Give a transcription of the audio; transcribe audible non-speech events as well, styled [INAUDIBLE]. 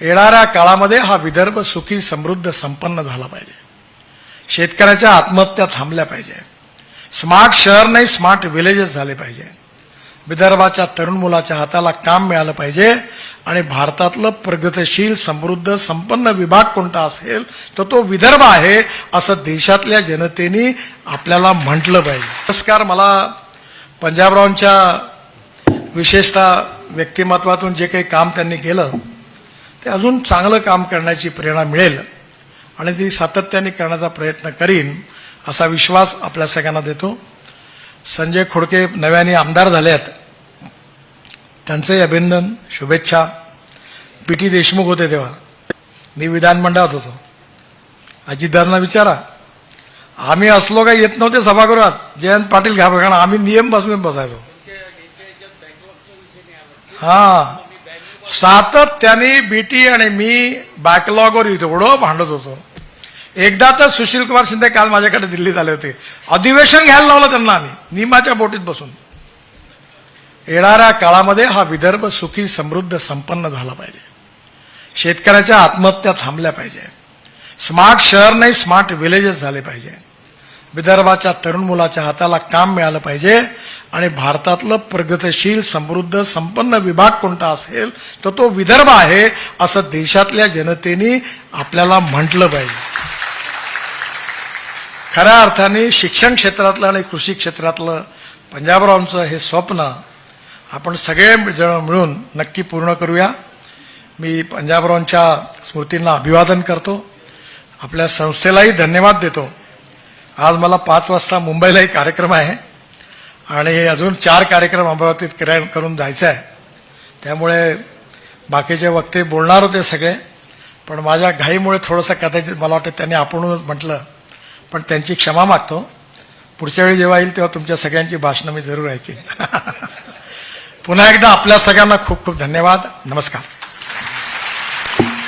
येणाऱ्या काळामध्ये हा विदर्भ सुखी समृद्ध संपन्न झाला पाहिजे. शेतकऱ्याच्या आत्महत्या थांबल्या पाहिजे. स्मार्ट शहर नाही स्मार्ट विलेजेस झाले पाहिजे. विदर्भाच्या तरुण मुलाच्या हाताला काम मिळालं पाहिजे आणि भारतातलं प्रगतशील समृद्ध संपन्न विभाग कोणता असेल तर तो विदर्भ आहे असं देशातल्या जनतेने आपल्याला म्हटलं पाहिजे. नमस्कार मला पंजाबरावांच्या विशेषतः व्यक्तिमत्वातून जे काही काम त्यांनी केलं ते अजून चांगलं काम करण्याची प्रेरणा मिळेल आणि ती सातत्याने करण्याचा प्रयत्न करीन असा विश्वास आपल्या सगळ्यांना देतो. संजय खोडके नव्याने आमदार झाले आहेत त्यांचंही अभिनंदन शुभेच्छा. पी टी देशमुख होते तेव्हा. मी विधानमंडळात होतो. अजितदारांना विचारा. आम्ही असलो काही येत नव्हते सभागृहात. जयंत पाटील घाबर कारण आम्ही नियम बसवून बसायचो. हा. सातत्याने बीटी आणि मी बॅकलॉगवर एवढं भांडत होतो. एकदा तर सुशील कुमार शिंदे काल माझ्याकडे दिल्लीत आले होते. अधिवेशन घ्यायला लावलं त्यांना आम्ही निमाच्या बोटीत बसून. येणाऱ्या काळामध्ये हा विदर्भ सुखी समृद्ध संपन्न झाला पाहिजे. शेतकऱ्याच्या आत्महत्या थांबल्या पाहिजे. स्मार्ट शहर नाही स्मार्ट विलेजेस झाले पाहिजे. विदर्भाच्या तरुण मुलाच्या हाताला काम मिळालं पाहिजे आणि भारतातलं प्रगतशील समृद्ध संपन्न विभाग कोणता असेल तर तो विदर्भ आहे असं देशातल्या जनतेने आपल्याला म्हटलं पाहिजे. खऱ्या अर्थाने शिक्षण क्षेत्रातलं आणि कृषी क्षेत्रातलं पंजाबरावांचं हे स्वप्न आपण सगळे जण मिळून नक्की पूर्ण करूया. मी पंजाबरावांच्या स्मृतींना अभिवादन करतो. आपल्या संस्थेलाही धन्यवाद देतो. आज मला पाच वाजता मुंबईला एक कार्यक्रम आहे. आणि अजून चार कार्यक्रम अमरावतीत करा- करून जायचं आहे. त्यामुळे बाकीचे वक्ते बोलणार होते सगळे पण माझ्या घाईमुळे थोडंसं कदाचित मला वाटतं त्यांनी आपणूनच म्हटलं पण त्यांची क्षमा मागतो. पुढच्या वेळी जेव्हा येईल तेव्हा तुमच्या सगळ्यांची भाषणं मी जरूर ऐकेन. [LAUGHS] पुन्हा एकदा आपल्या सगळ्यांना खूप खूप धन्यवाद. नमस्कार.